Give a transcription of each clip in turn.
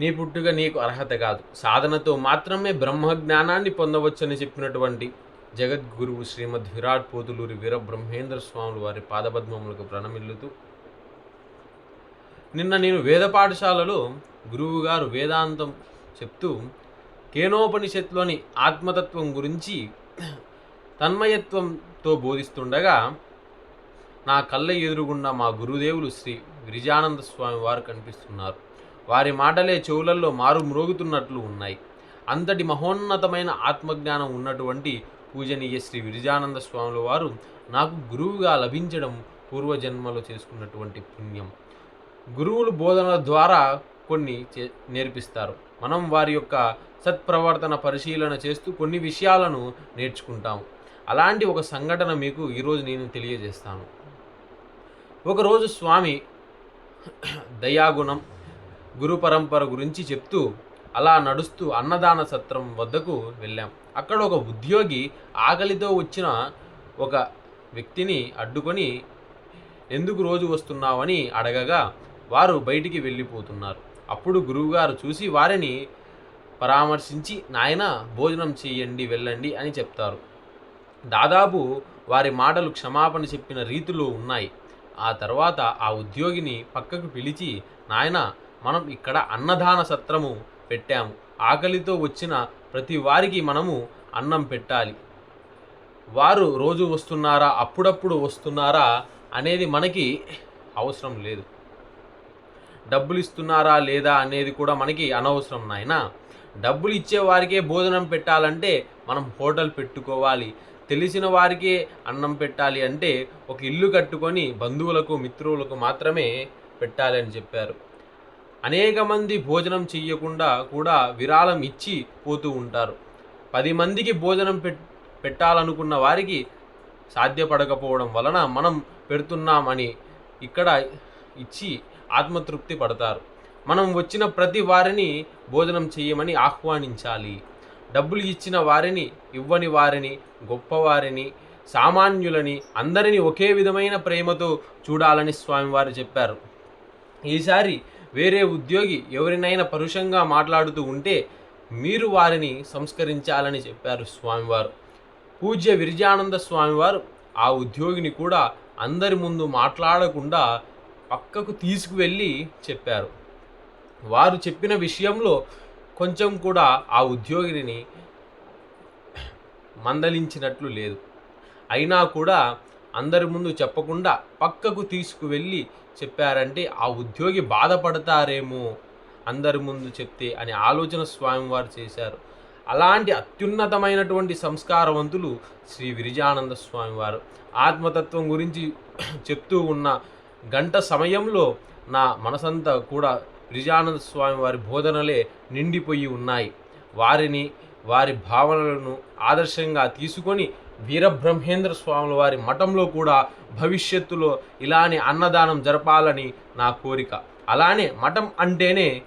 నీ పుట్టుక నీకు అర్హత కాదు. సాధనతో మాత్రమే బ్రహ్మజ్ఞానాన్ని పొందవచ్చని చెప్పినటువంటి జగద్గురువు శ్రీమద్ విరాట్ పోతులూరి వీర బ్రహ్మేంద్ర స్వాములు వారి పాదపద్మములకు ప్రణమిల్లుతూ నిన్న నేను వేద పాఠశాలలో గురువుగారు వేదాంతం చెప్తూ కేనోపనిషత్లోని ఆత్మతత్వం గురించి తన్మయత్వంతో బోధిస్తుండగా నా కళ్ళ ఎదురుగుండా మా గురుదేవులు శ్రీ విరిజానంద స్వామి వారు కనిపిస్తున్నారు. వారి మాటలే చెవులల్లో మారు మ్రోగుతున్నట్లు ఉన్నాయి. అంతటి మహోన్నతమైన ఆత్మజ్ఞానం ఉన్నటువంటి పూజనీయ శ్రీ విరిజానంద స్వాముల వారు నాకు గురువుగా లభించడం పూర్వజన్మలో చేసుకున్నటువంటి పుణ్యం. గురువులు బోధనల ద్వారా కొన్ని చే నేర్పిస్తారు. మనం వారి యొక్క సత్ప్రవర్తన పరిశీలన చేస్తూ కొన్ని విషయాలను నేర్చుకుంటాం. అలాంటి ఒక సంఘటన మీకు ఈరోజు నేను తెలియజేస్తాను. ఒకరోజు స్వామి దయాగుణం గురు పరంపర గురించి చెప్తూ అలా నడుస్తూ అన్నదాన సత్రం వద్దకు వెళ్ళాం. అక్కడ ఒక ఉద్యోగి ఆకలితో వచ్చిన ఒక వ్యక్తిని అడ్డుకొని ఎందుకు రోజు వస్తున్నావని అడగగా వారు బయటికి వెళ్ళిపోతున్నారు. అప్పుడు గురువుగారు చూసి వారిని పరామర్శించి నాయన భోజనం చేయండి వెళ్ళండి అని చెప్తారు. దాదాపు వారి మాటలు క్షమాపణ చెప్పిన రీతిలో ఉన్నాయి. ఆ తర్వాత ఆ ఉద్యోగిని పక్కకు పిలిచి నాయన మనం ఇక్కడ అన్నదాన సత్రము పెట్టాము. ఆకలితో వచ్చిన ప్రతి వారికి మనము అన్నం పెట్టాలి. వారు రోజు వస్తున్నారా అప్పుడప్పుడు వస్తున్నారా అనేది మనకి అవసరం లేదు. డబ్బులు ఇస్తున్నారా లేదా అనేది కూడా మనకి అనవసరం నాయన. డబ్బులు ఇచ్చే వారికే భోజనం పెట్టాలంటే మనం హోటల్ పెట్టుకోవాలి. తెలిసిన వారికే అన్నం పెట్టాలి అంటే ఒక ఇల్లు కట్టుకొని బంధువులకు మిత్రువులకు మాత్రమే పెట్టాలి అని చెప్పారు. అనేక మంది భోజనం చెయ్యకుండా కూడా విరాళం ఇచ్చి పోతూ ఉంటారు. పది మందికి భోజనం పెట్టాలనుకున్న వారికి సాధ్యపడకపోవడం వలన మనం పెడుతున్నామని ఇక్కడ ఇచ్చి ఆత్మతృప్తి పడతారు. మనం వచ్చిన ప్రతి వారిని భోజనం చేయమని ఆహ్వానించాలి. డబ్బులు ఇచ్చిన వారిని ఇవ్వని వారిని గొప్పవారిని సామాన్యులని అందరినీ ఒకే విధమైన ప్రేమతో చూడాలని స్వామివారు చెప్పారు. ఈసారి వేరే ఉద్యోగి ఎవరినైనా పరుషంగా మాట్లాడుతూ ఉంటే మీరు వారిని సంస్కరించాలని చెప్పారు స్వామివారు. పూజ్య విరజానంద స్వామివారు ఆ ఉద్యోగిని కూడా అందరి ముందు మాట్లాడకుండా పక్కకు తీసుకువెళ్ళి చెప్పారు. వారు చెప్పిన విషయంలో కొంచెం కూడా ఆ ఉద్యోగిని మందలించినట్లు లేదు. అయినా కూడా అందరి ముందు చెప్పకుండా పక్కకు తీసుకువెళ్ళి చెప్పారంటే ఆ ఉద్యోగి బాధపడతారేమో అందరి ముందు చెప్తే అనే ఆలోచన స్వామివారు చేశారు. అలాంటి అత్యున్నతమైనటువంటి సంస్కారవంతులు శ్రీ విరిజానంద స్వామివారు. ఆత్మతత్వం గురించి చెప్తూ ఉన్న గంట సమయంలో నా మనసంతా కూడా విరిజానంద స్వామి వారి బోధనలే నిండిపోయి ఉన్నాయి. వారిని వారి భావనలను ఆదర్శంగా తీసుకొని వీరబ్రహ్మేంద్ర స్వాముల వారి మఠంలో కూడా భవిష్యత్తులో ఇలానే అన్నదానం జరపాలని నా కోరిక. అలానే మఠం అంటేనే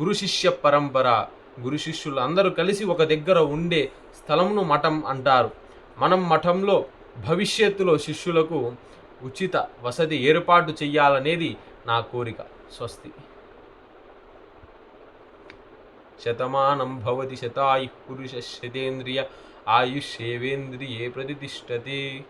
గురు శిష్య పరంపర. గురు శిష్యులు అందరూ కలిసి ఒక దగ్గర ఉండే స్థలంను మఠం అంటారు. మనం మఠంలో భవిష్యత్తులో శిష్యులకు ఉచిత వసతి ఏర్పాటు చేయాలనేది నా కోరిక. స్వస్తి. శతమానం భవతి శతాయు పురుష శతేంద్రియ ఆయుష్యేవేంద్రియే ప్రతిష్టతే.